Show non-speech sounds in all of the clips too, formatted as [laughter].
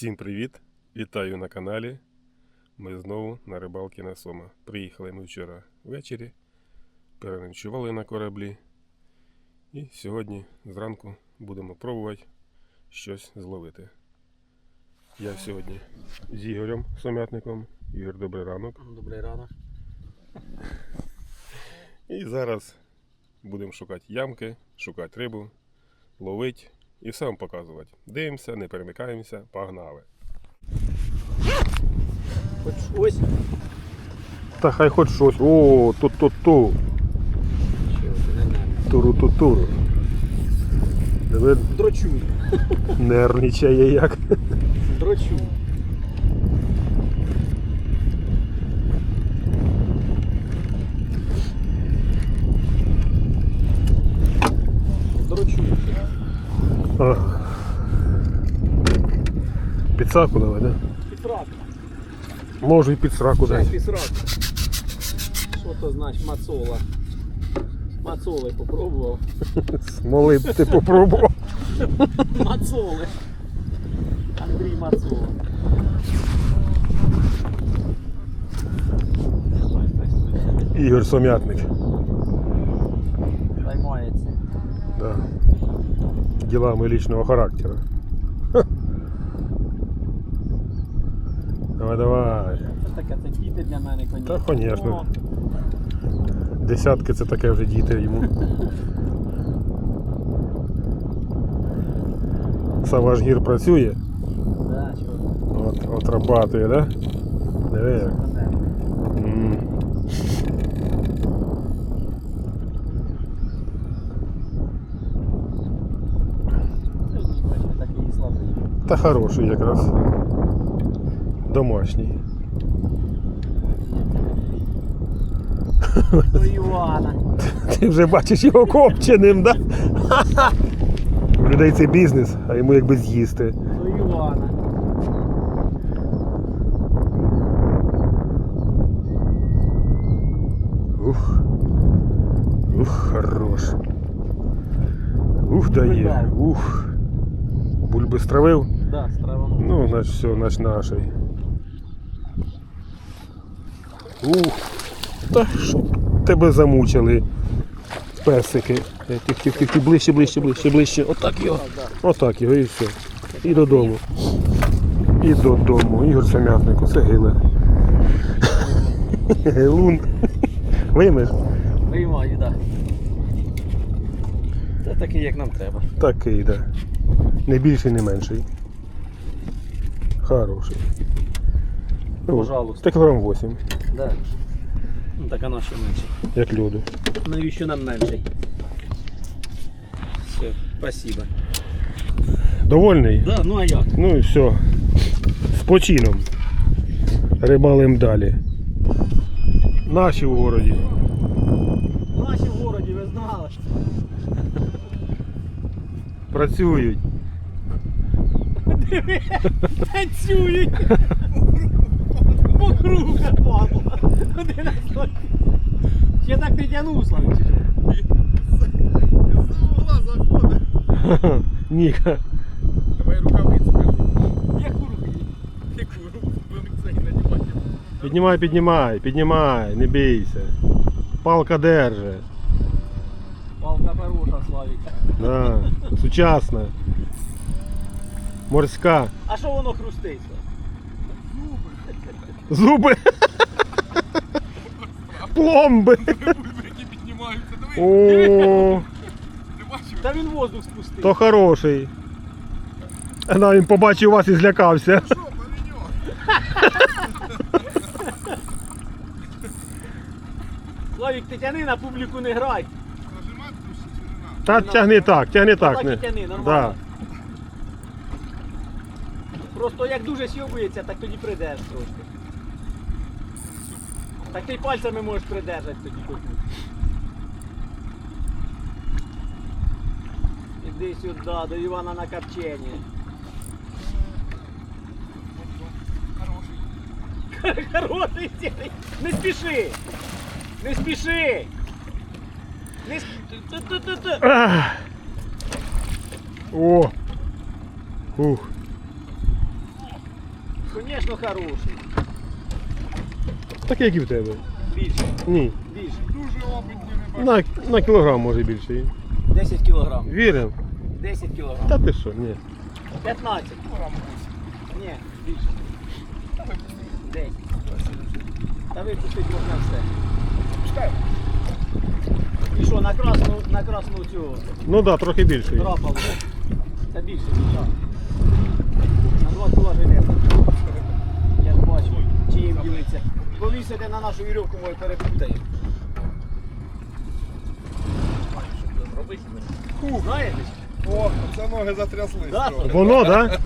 Всім привіт! Вітаю на каналі. Ми знову на рибалки на Сома. Приїхали ми вчора ввечері, переночували на кораблі. І сьогодні зранку будемо пробувати щось зловити. Я сьогодні з Ігорем Сомятником. Ігор, добрий ранок. Добрий ранок. І зараз будемо шукати ямки, шукати рибу, ловити і все вам показувати. Дивимося, не перемикаємося, погнали. Хоч щось. Та хай хоч щось. О, ту-ту-ту. Туру-ту-туру. Диви, Дрочу. нервничає як. Дрочу. Дрочу. А. Під сраку давай, да? Пісрак. Може і під сраку Дай дай. пісрак. Що то значить мацола? Мацоли попробував. [laughs] Смоли б ти попробував. [laughs] Мацоли. Андрій Мацола. Ігор Сом'ятник. Займається. Да. Ділами личного характера. Ха. Давай, давай. Це ж таке, це діти для мене коні. Та, конечно. Десятки це таке вже діти йому. Саважгір працює, Да, чого? от, отрабатує, да? Диви як. Та хороший якраз. Домашній. До Івана. Ти вже бачиш його копченим, да? У людей це бізнес, а йому якби з'їсти. До Івана. Ух. Ух, хорош. Ух, дає. Ух. Бульби стравив? Да, стравану. Ну, значить, все, значить наший. Ух. Та що тебе замучили. Песики. Тих, тих, тих, тих, ближче, ближче, ближче, ближче. Отак його. Отак його і все. І додому. І додому. Ігор Сам'ятник, оце гиле. Гелун. Вимиш? Виймаю, да. Це такий, як нам треба. Такий, да. Не більший, не менший. Хороший. Ну, Пожалуйста. Та кілограм 8, Да. Ну так а ще менше. як люди. Навіщо нам менший? Все, спасибо. Довольний? Да, ну а як? Ну і все. З почином. Рибалим далі. Наші в городі. Наші в городі, ви знали. Працюють. Диви, танцюють. Покруга падла. Один на стой. Ще так не тянув, Славик, чи що? Ніка. Давай рукавицю кажу. Яку руку? Яку руку це не надівати. Піднімай, піднімай, піднімай, не бійся. Палка держи. Палка хороша, Славик. Да. Сучасна. Морська. А що воно хрустить? Зуби. Пломби. Які піднімаються. О. Та він воздух спустив. то хороший. А він побачив вас і злякався. Що, пареньок? Славік, ти тяни на публіку не грай. Нажимати душі чи не надо? Та тягни так, тягни так. Так і тяни, нормально. Да. Просто як дуже сьобується, так тоді придеш трошки. Так ти пальцями можеш придержати тоді коту. Іди сюди, до Івана на копчення. Хороший. Хороший сірий. Не спіши! Не спіши! Не сп... Ту-ту-ту-ту. О. Ух. Звісно, хороший. Так як і в тебе. Більше, Ні. більше. Дуже опитні не. На, на кілограм може більше. 10 кілограм. Вірив? 10 кілограм. Та ти що, ні. 15. Ні, більше. 10. Та випустити можна все. І що, на красну, на красну цю Ну так, да, трохи більше. драпав. Та більше, так. На 2 кілограми. Я ж бачу, ділиться. Повісити на нашу вірьовку, ми перепутаємо. Фу, знаєте? О, це ноги затряслись. Да? трохи. Воно, так?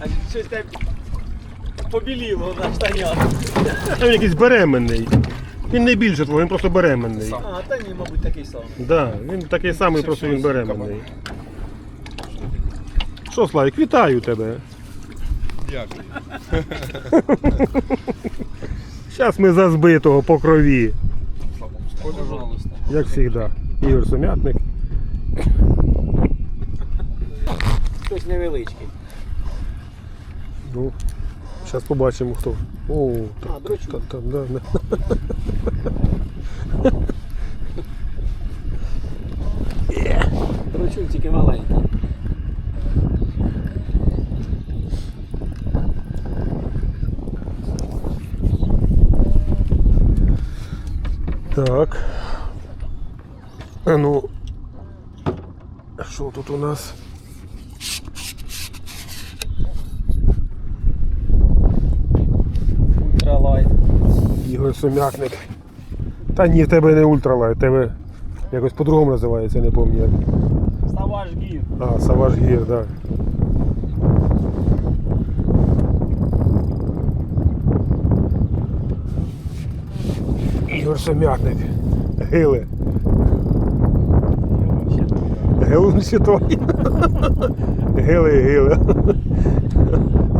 А щось так побіліло на штанях. Да? Він якийсь беременний. Він не більше твого, він просто беременний. А, та ні, мабуть, такий самий. Да, він такий самий, просто він беременний. Що, Славік, вітаю тебе. Дякую. Зараз ми за збитого по крові. Як завжди. Ігор Сумятник. Хтось невеличкий. Ну, зараз побачимо хто. О, так, А, дрочу. так, так, да, да. Ручун тільки маленький. Так. А ну. Що тут у нас? Ультралайт. Ігор Сумятник. Та ні, в тебе не ультралайт, в тебе якось по-другому називається, не пам'ятаю. як. Ставаш гір. А, Саваж Гір, так. Да. Ігор Сумятник. Гили. Гилун щитой. Гили, гили.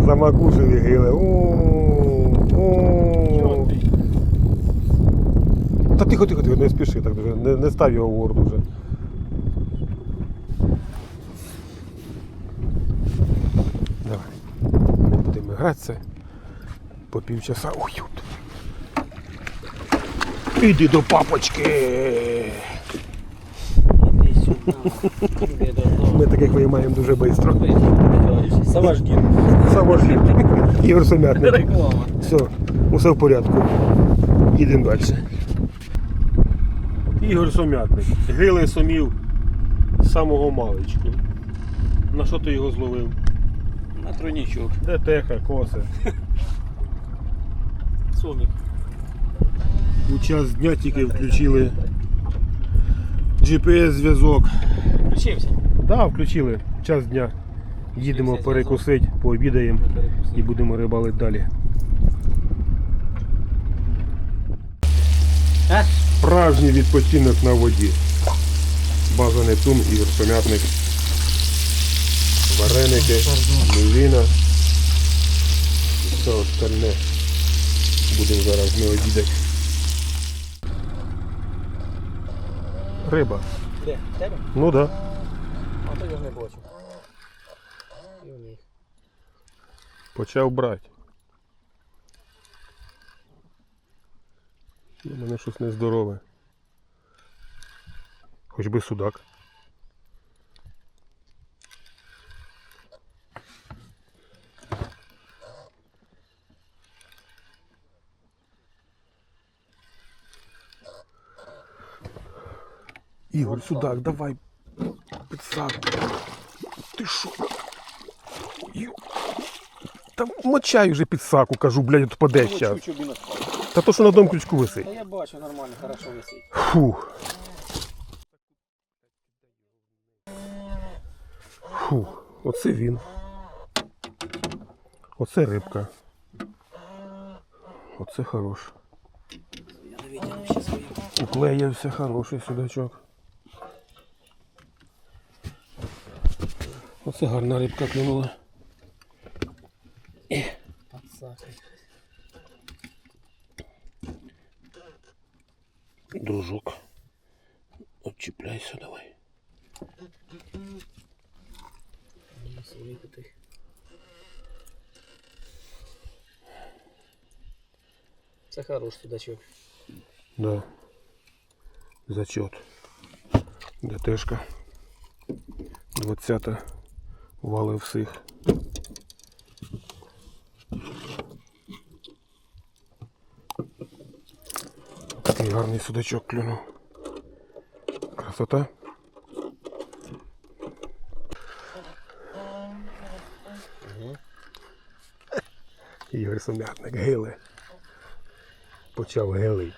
Замакушеві гили. Та тихо, тихо, тихо, не спіши так дуже. Не, не став його в орду. Давай. Не будемо гратися. По півчаса. Ой. Іди до папочки. Ми таких виймаємо дуже швидко. Саваш гір. Саможив. Ігор Сумятник. Реклама. Все, усе в порядку. Їдемо далі. Ігор Сумятник. Грили сумів з самого маличку. На що ти його зловив? На тройнічок. Де теха, коси? Сомік. У час дня тільки включили GPS-зв'язок. Включився. Да, включили. Час дня. Їдемо перекусити, пообідаємо і будемо рибалити далі. Справжній відпочинок на воді. База Нептун, Ігор Помятник. Вареники, мивина. І все остальне. Будемо зараз ми обідати. Риба. Де? Тебе? Ну так. Да. А то я не бачу. І в них. Почав брати. У мене щось нездорове. Хоч би судак. Ігор, судак, давай. Підсак. Ти що? Ю. Та мочай вже під саку, кажу, блядь. Чуть-чуть би наспав. Та то, що на одному крючку висить. Та я бачу, нормально, хорошо висить. Фух. Фух, оце він. Оце рибка. Оце хорош. Ще. Уклеївся хороший судачок. Оце гарна рибка клюнула. Дружок. Отчіпляйся давай. Це хороший судачок. Да. Зачет. ДТшка. 20 вали всіх. Такий гарний судачок клюнув. Красота. Ігор Сумятник гили. Почав гилий.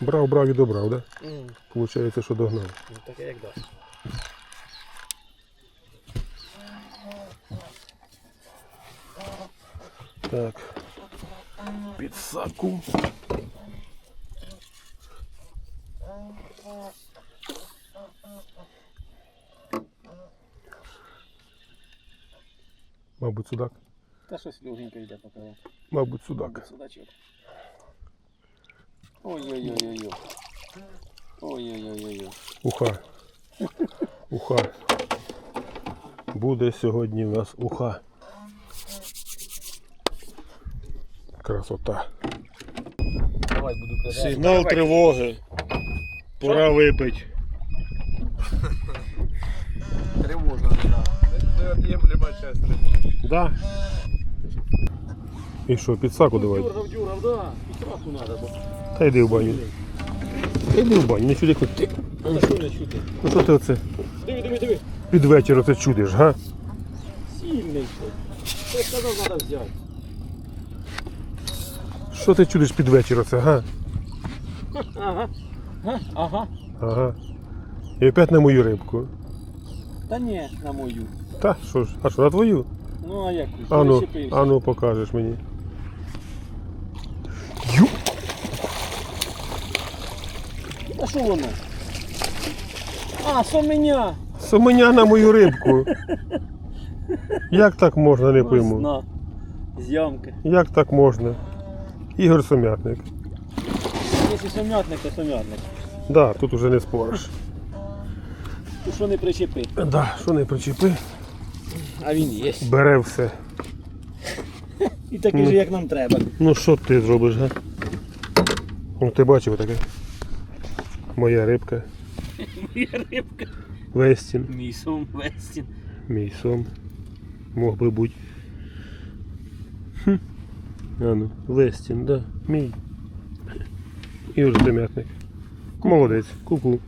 Брав, брав і добрав, да? Mm. Получається, що догнав. Ну, таке як дасть. Так. Під саку. Мабуть, судак. Та щось легенько йде поки. Мабуть, судак. Судачок. Ой-ой-ой-ой-ой. Ой-ой-ой-ой. Уха. Уха. Буде сьогодні в нас уха. Красота. Давай буду казати. Сигнал тривоги. Пора випити. Тривожно не да. Неот'ємлема часть. Да. І що, під саку давай? Дюргав, дюргав, да. Підсраку надо, бо. Та йди в баню. Та йди в баню, не чуди ти. Та що не чути? Ну що ти оце Диви, диви, диви. під вечір оце чудиш, га? Сильний що. Ти сказав, треба взяти. Що ти чудиш під вечір оце, га? Ага. Ага. Ага. І опять на мою рибку. Та ні, на мою. Та, що ж, а що, на твою? Ну а як? Ану, Перещепився. ану покажеш мені. Ю! А що воно? А, соменя. Соменя на мою рибку. Як так можна, не пойму. З ямки. Як так можна? Ігор Сомятник. Якщо сомятник, то сомятник. Да, тут уже не спориш. Що не причепи? Да, що не причепи, А він є. бере все. І такий Ну. же, як нам треба. Ну що ти зробиш, га? Ну ти бачив таке? Моя рибка. Моя рибка. Вестін. Мій сом Вестін. Мій сом. Мог би бути. Хм. А ну, Вестін, да. Мій. Ігор Семятник. Молодець. Ку-ку.